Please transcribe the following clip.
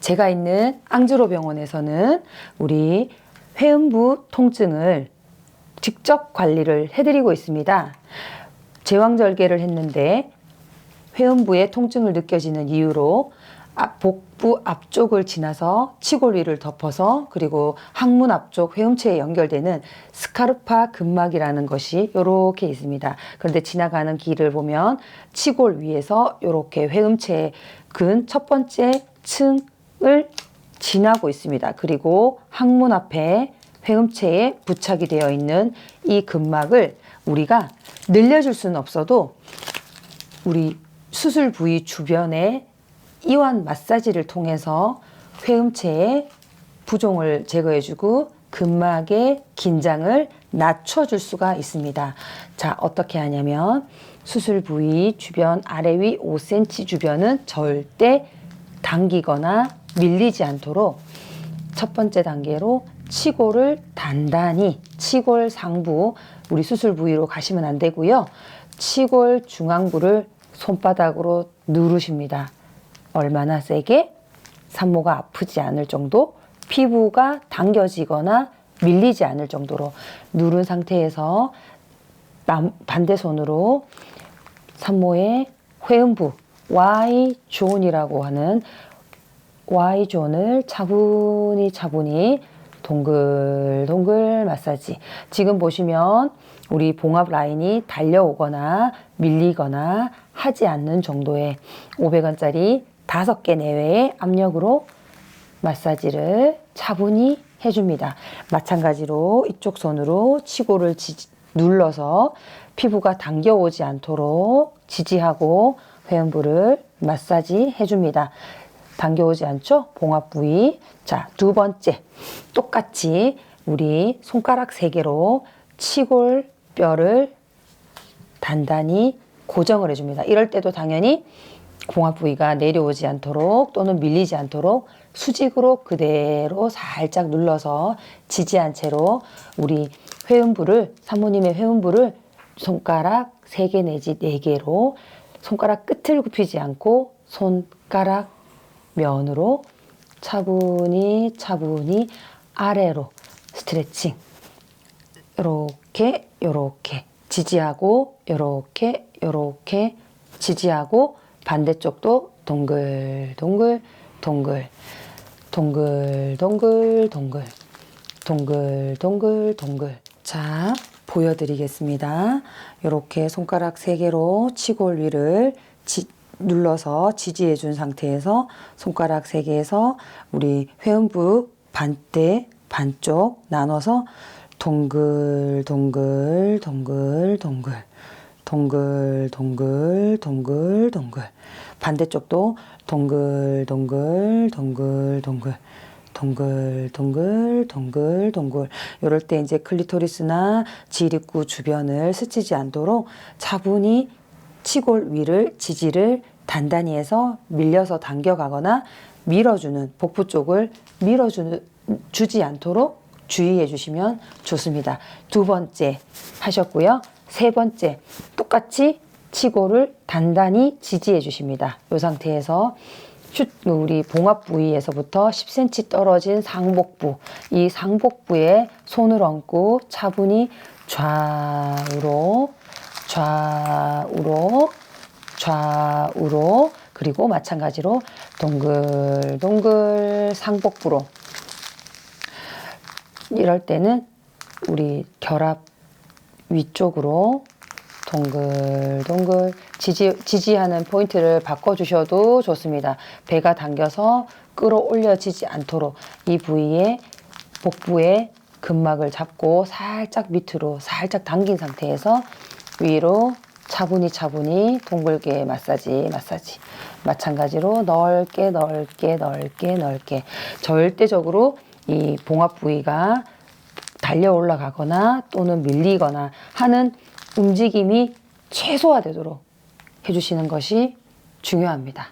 제가 있는 앙즈로 병원에서는 우리 회음부 통증을 직접 관리를 해드리고 있습니다. 제왕절개를 했는데 회음부에 통증을 느껴지는 이유로 앞- 복부 앞쪽을 지나서 치골 위를 덮어서 그리고 항문 앞쪽 회음체에 연결되는 스카르파 근막이라는 것이 이렇게 있습니다. 그런데 지나가는 길을 보면 치골 위에서 이렇게 회음체 근 첫 번째 층 을 지나고 있습니다. 그리고 항문 앞에 회음체에 부착이 되어 있는 이 근막을 우리가 늘려줄 수는 없어도 우리 수술 부위 주변에 이완 마사지를 통해서 회음체의 부종을 제거해주고 근막의 긴장을 낮춰줄 수가 있습니다. 자, 어떻게 하냐면 수술 부위 주변 아래 위 5cm 주변은 절대 당기거나 밀리지 않도록 첫 번째 단계로 치골을 단단히 치골 상부 우리 수술 부위로 가시면 안 되고요. 치골 중앙부를 손바닥으로 누르십니다. 얼마나 세게 산모가 아프지 않을 정도 피부가 당겨지거나 밀리지 않을 정도로 누른 상태에서 남- 반대 손으로 산모의 회음부 Y 존이라고 하는 Y 존을 차분히 차분히 동글동글 마사지. 지금 보시면 우리 봉합 라인이 달려오거나 밀리거나 하지 않는 정도의 500원짜리 5개 내외의 압력으로 마사지를 차분히 해줍니다. 마찬가지로 이쪽 손으로 치골을 지- 눌러서 피부가 당겨오지 않도록 지지하고 회음부를 마사지 해줍니다. 당겨오지 않죠? 봉합 부위. 자, 두 번째. 똑같이 우리 손가락 세 개로 치골 뼈를 단단히 고정을 해줍니다. 이럴 때도 당연히 봉합 부위가 내려오지 않도록 또는 밀리지 않도록 수직으로 그대로 살짝 눌러서 지지한 채로 우리 회음부를 사모님의 회음부를 손가락 세 개 내지 네 개로 손가락 끝을 굽히지 않고 손가락 면으로 차분히 차분히 아래로 스트레칭 요렇게 요렇게 지지하고 요렇게 요렇게 지지하고 반대쪽도 동글 동글 동글 동글 동글 동글 동글 동글 동글 자 보여드리겠습니다. 이렇게 손가락 세 개로 치골 위를 지- 눌러서 지지해 준 상태에서 손가락 세 개에서 우리 회음부 반대 반쪽 나눠서 동글 동글 동글 동글 동글 동글 동글 동글 반대쪽도 동글 동글 동글 동글 동글 동글 동글 동글 이럴 때 이제 클리토리스나 지립구 주변을 스치지 않도록 차분히 치골 위를 지지를 단단히 해서 밀려서 당겨가거나 밀어주는 복부 쪽을 밀어주는 주지 않도록 주의해 주시면 좋습니다. 두 번째 하셨고요. 세 번째 똑같이 치골을 단단히 지지해 주십니다. 이 상태에서 슛 우리 봉합 부위에서부터 10cm 떨어진 상복부 이 상복부에 손을 얹고 차분히 좌우로 좌우로 좌우로 그리고 마찬가지로 동글동글 상복부로 이럴 때는 우리 결합 위쪽으로 동글동글 지지, 지지하는 포인트를 바꿔주셔도 좋습니다. 배가 당겨서 끌어올려지지 않도록 이 부위에 복부에 근막을 잡고 살짝 밑으로 살짝 당긴 상태에서 위로 차분히 차분히 동글게 마사지 마사지 마찬가지로 넓게 넓게 넓게 넓게 절대적으로 이 봉합 부위가 달려 올라가거나 또는 밀리거나 하는 움직임이 최소화되도록 해주시는 것이 중요합니다.